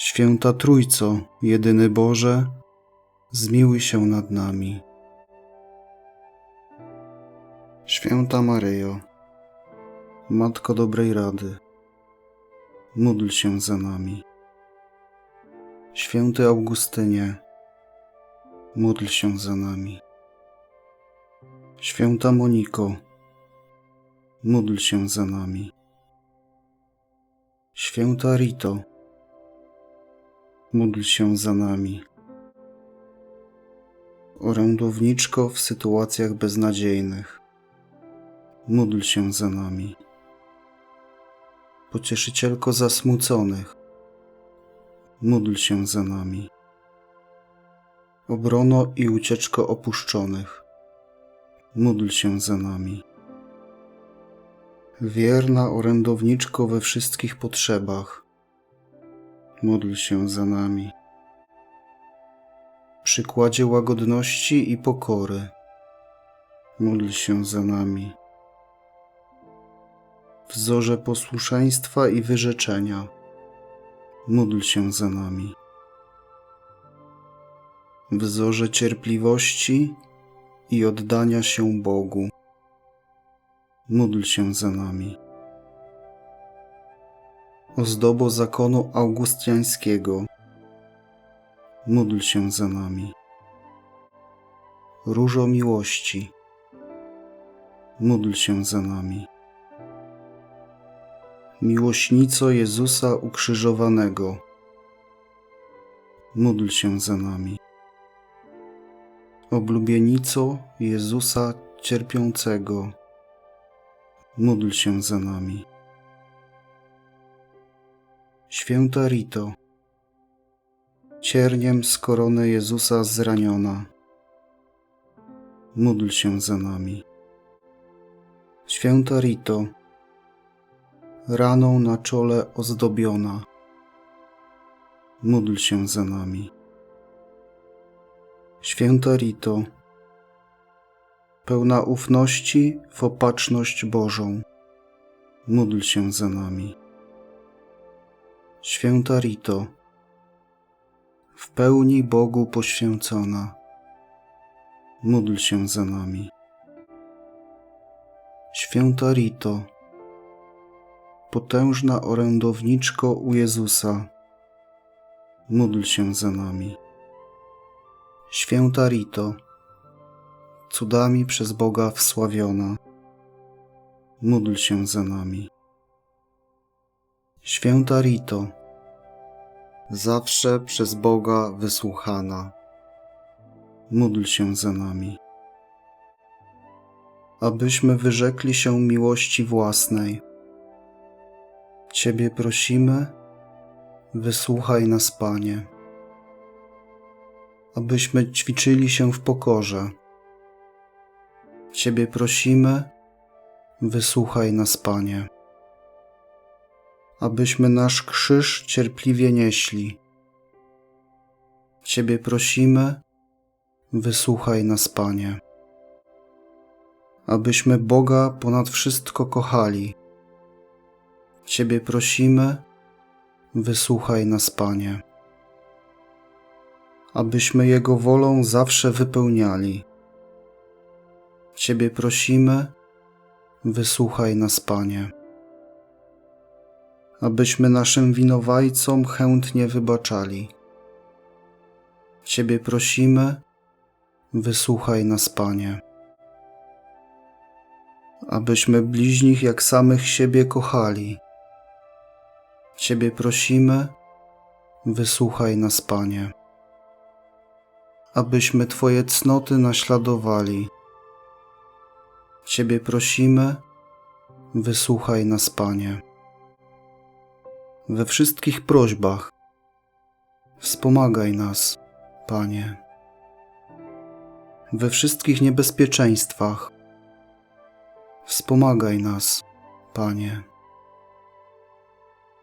Święta Trójco, jedyny Boże, zmiłuj się nad nami. Święta Maryjo, Matko dobrej rady, módl się za nami. Święty Augustynie, módl się za nami. Święta Moniko, módl się za nami. Święta Rito, módl się za nami. Orędowniczko w sytuacjach beznadziejnych, módl się za nami. Pocieszycielko zasmuconych, módl się za nami. Obrono i ucieczko opuszczonych, módl się za nami. Wierna orędowniczko we wszystkich potrzebach, módl się za nami. Przykładzie łagodności i pokory, módl się za nami. Wzorze posłuszeństwa i wyrzeczenia, módl się za nami. Wzorze cierpliwości i oddania się Bogu, módl się za nami ozdobo zakonu augustiańskiego, módl się za nami. Różo miłości, módl się za nami. Miłośnico Jezusa ukrzyżowanego, módl się za nami. Oblubienico Jezusa cierpiącego, módl się za nami. Święta Rito, cierniem z korony Jezusa zraniona, módl się za nami. Święta Rito, raną na czole ozdobiona, módl się za nami. Święta Rito, pełna ufności w opatrzność Bożą, módl się za nami. Święta Rito, w pełni Bogu poświęcona, módl się za nami. Święta Rito, potężna orędowniczko u Jezusa, módl się za nami. Święta Rito, cudami przez Boga wsławiona, módl się za nami. Święta Rito, zawsze przez Boga wysłuchana, módl się za nami. Abyśmy wyrzekli się miłości własnej. Ciebie prosimy, wysłuchaj nas, Panie. Abyśmy ćwiczyli się w pokorze. Ciebie prosimy, wysłuchaj nas, Panie abyśmy nasz krzyż cierpliwie nieśli. Ciebie prosimy, wysłuchaj nas, Panie. Abyśmy Boga ponad wszystko kochali. Ciebie prosimy, wysłuchaj nas, Panie. Abyśmy Jego wolą zawsze wypełniali. Ciebie prosimy, wysłuchaj nas, Panie abyśmy naszym winowajcom chętnie wybaczali. Ciebie prosimy, wysłuchaj nas, Panie. Abyśmy bliźnich jak samych siebie kochali. Ciebie prosimy, wysłuchaj nas, Panie. Abyśmy Twoje cnoty naśladowali. Ciebie prosimy, wysłuchaj nas, Panie we wszystkich prośbach Wspomagaj nas, Panie. We wszystkich niebezpieczeństwach wspomagaj nas, Panie.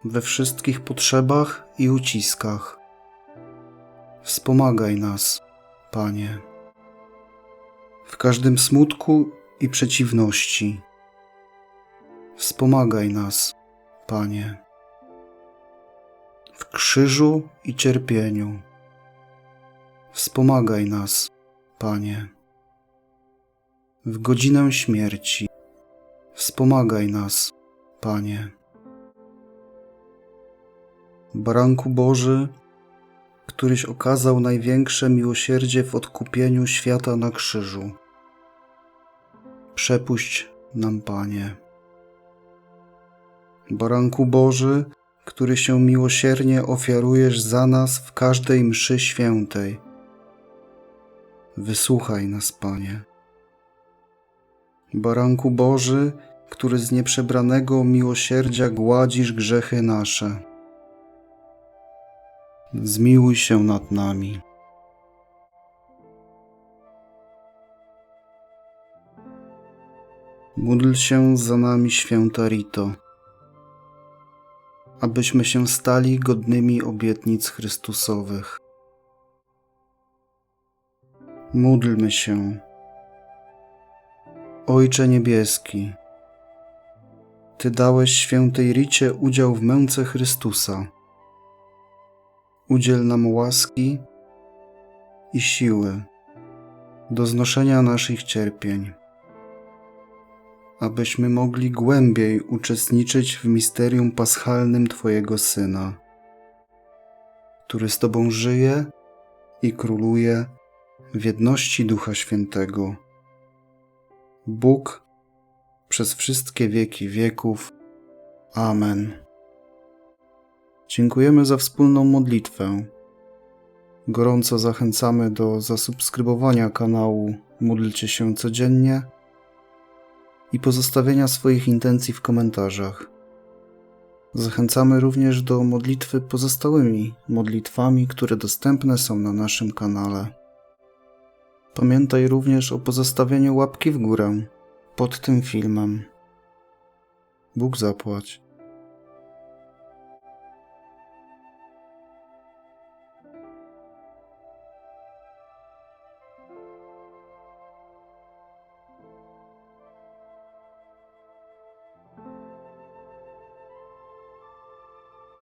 We wszystkich potrzebach i uciskach wspomagaj nas, Panie. W każdym smutku i przeciwności wspomagaj nas, Panie. W krzyżu i cierpieniu wspomagaj nas, Panie. W godzinę śmierci wspomagaj nas, Panie. Baranku Boży, któryś okazał największe miłosierdzie w odkupieniu świata na krzyżu. Przepuść nam, Panie. Baranku Boży, który się miłosiernie ofiarujesz za nas w każdej mszy świętej. Wysłuchaj nas, Panie. Baranku Boży, który z nieprzebranego miłosierdzia gładzisz grzechy nasze. Zmiłuj się nad nami. Módl się za nami, święta Rito, abyśmy się stali godnymi obietnic Chrystusowych. Módlmy się. Ojcze Niebieski, Ty dałeś świętej Ricie udział w męce Chrystusa. Udziel nam łaski i siły do znoszenia naszych cierpień, abyśmy mogli głębiej uczestniczyć w misterium paschalnym Twojego Syna, który z Tobą żyje i króluje w jedności Ducha Świętego. Bóg przez wszystkie wieki wieków. Amen. Dziękujemy za wspólną modlitwę. Gorąco zachęcamy do zasubskrybowania kanału Módlcie się codziennie i pozostawienia swoich intencji w komentarzach. Zachęcamy również do modlitwy pozostałymi modlitwami, które dostępne są na naszym kanale. Pamiętaj również o pozostawieniu łapki w górę pod tym filmem. Bóg zapłać.